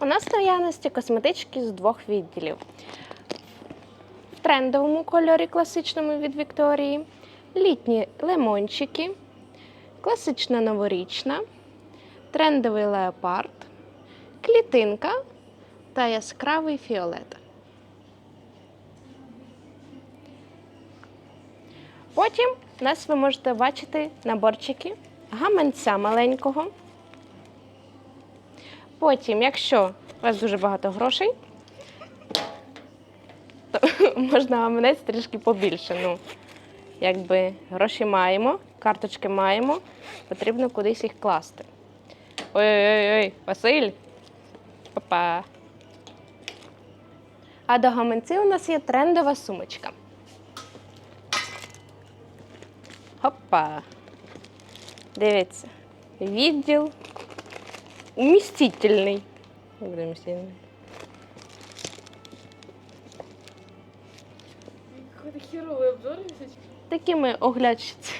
У нас в наявності косметички з двох відділів. В трендовому кольорі класичному від Вікторії, літні лимончики, класична новорічна, трендовий леопард, клітинка та яскравий фіолет. Потім у нас ви можете бачити наборчики гаманця маленького. Потім, якщо у вас дуже багато грошей, то можна гаманець трішки побільше. Ну, якби гроші маємо, карточки маємо, потрібно кудись їх класти. Ой-ой-ой, Василь. Папа. А до гаманців у нас є трендова сумочка. Хопа. Дивіться. Відділ умістительний. Буде? Какой-то херовый обзор, если честно. Такі оглядчиці.